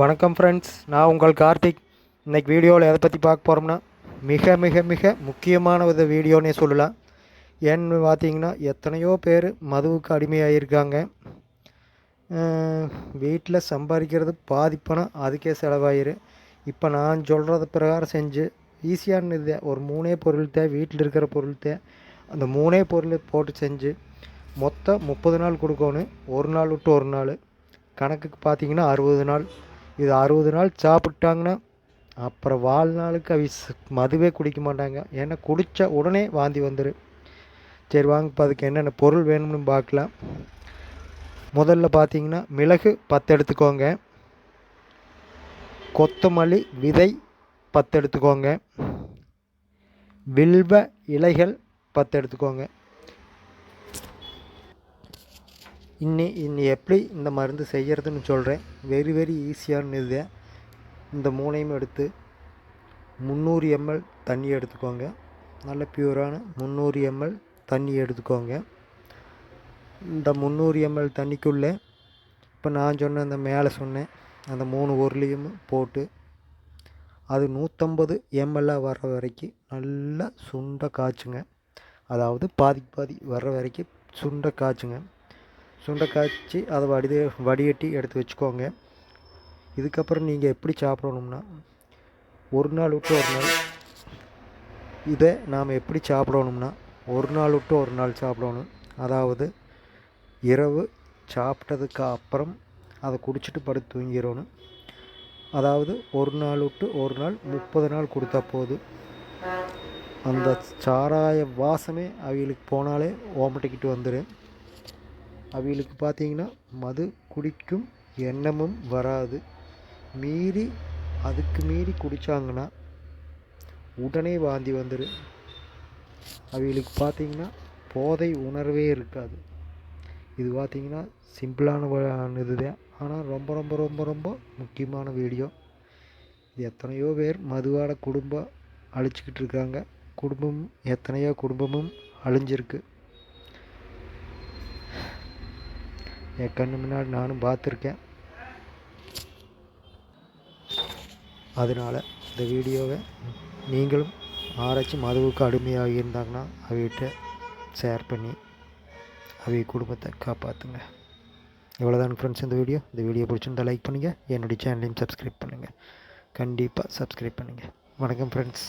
வணக்கம் ஃப்ரெண்ட்ஸ் நான் உங்கள் கார்த்திக். இன்றைக்கி வீடியோவில் எதை பற்றி பார்க்க போகிறோம்னா மிக மிக மிக முக்கியமான ஒரு வீடியோனே சொல்லலாம். ஏன்னு பார்த்தீங்கன்னா எத்தனையோ பேர் மதுவுக்கு அடிமையாகிருக்காங்க வீட்டில் சம்பாதிக்கிறது பாதிப்பனா அதுக்கே செலவாயிரு. இப்போ நான் சொல்கிறது பிரகாரம் செஞ்சு ஈஸியானது ஒரு மூணே பொருள் தே வீட்டில் இருக்கிற பொருள் தே அந்த மூணே பொருள் போட்டு செஞ்சு மொத்தம் முப்பது நாள் கொடுக்கணும். ஒரு நாள் விட்டு ஒரு நாள். கணக்குக்கு பார்த்தீங்கன்னா அறுபது நாள். இது அறுபது நாள் சாப்பிட்டாங்கன்னா அப்புறம் வாழ்நாளுக்கு அவி மதுவே குடிக்க மாட்டாங்க. ஏன்னா குடித்த உடனே வாந்தி வந்துடும் சரி வாங்க இப்போ அதுக்கு என்னென்ன பொருள் வேணும்னு பார்க்கலாம் முதல்ல பார்த்தீங்கன்னா மிளகு பத்து எடுத்துக்கோங்க. கொத்தமல்லி விதை பத்து எடுத்துக்கோங்க. வில்வ இலைகள் பத்து எடுத்துக்கோங்க. இன்னி இன்னி எப்படி இந்த மருந்து செய்கிறதுன்னு சொல்கிறேன் வெரி வெரி ஈஸியான இது. இந்த மூணையும் எடுத்து முந்நூறு எம்எல் தண்ணி எடுத்துக்கோங்க. நல்ல பியூரான முந்நூறு எம்எல் தண்ணி எடுத்துக்கோங்க. இந்த முந்நூறு எம்எல் தண்ணிக்குள்ளே இப்போ நான் சொன்ன அந்த மேலே சொன்னேன். அந்த மூணு உருளையும் போட்டு அது நூற்றம்பது எம்எல்லாக வர்ற வரைக்கும் நல்லா சுண்ட காய்ச்சுங்க. அதாவது பாதிக்கு பாதி வர்ற வரைக்கும் சுண்ட காய்ச்சுங்க. சுண்டை காய்ச்சி அதை வடி வடிகட்டி எடுத்து வச்சுக்கோங்க. இதுக்கப்புறம் நீங்கள் எப்படி சாப்பிடணும்னா ஒரு நாள் விட்டு ஒரு நாள் இதை நாம் எப்படி சாப்பிடணும்னா ஒரு நாள் விட்டு ஒரு நாள் சாப்பிடணும். அதாவது இரவு சாப்பிட்டதுக்கு அப்புறம் அதை குடிச்சிட்டு படுத்து தூங்கிடணும். அதாவது ஒரு நாள் விட்டு ஒரு நாள் முப்பது நாள் கொடுத்தா போதும். அந்த சாராய வாசமே அவங்களுக்கு போனாலே ஓமட்டிக்கிட்டு வந்துடும் அவங்களுக்கு பார்த்தீங்கன்னா மது குடிக்கும் எண்ணமும் வராது. மீறி அதுக்கு மீறி குடித்தாங்கன்னா உடனே வாந்தி வந்துடும் அவங்களுக்கு பார்த்தீங்கன்னா போதை உணர்வே இருக்காது. இது பார்த்தீங்கன்னா சிம்பிளான இதுதான். ஆனால் ரொம்ப ரொம்ப ரொம்ப ரொம்ப முக்கியமான வீடியோ. இது எத்தனையோ பேர் மதுவாட குடும்பம் அழிச்சிக்கிட்டு இருக்காங்க. குடும்பம் எத்தனையோ குடும்பமும் அழிஞ்சிருக்கு. என் கண்ணு முன்னாடி நானும் பார்த்துருக்கேன். அதனால் இந்த வீடியோவை நீங்களும் ஆராய்ச்சி மதுவுக்கு அடிமையாக இருந்தாங்கன்னா அவகிட்ட ஷேர் பண்ணி அவை குடும்பத்தை காப்பாற்றுங்க இவ்வளோதான் ஃப்ரெண்ட்ஸ் இந்த வீடியோ. இந்த வீடியோ பிடிச்சிருந்தால் லைக் பண்ணுங்கள் என்னுடைய சேனலையும் சப்ஸ்கிரைப் பண்ணுங்கள் கண்டிப்பாக சப்ஸ்கிரைப் பண்ணுங்கள் வணக்கம் ஃப்ரெண்ட்ஸ்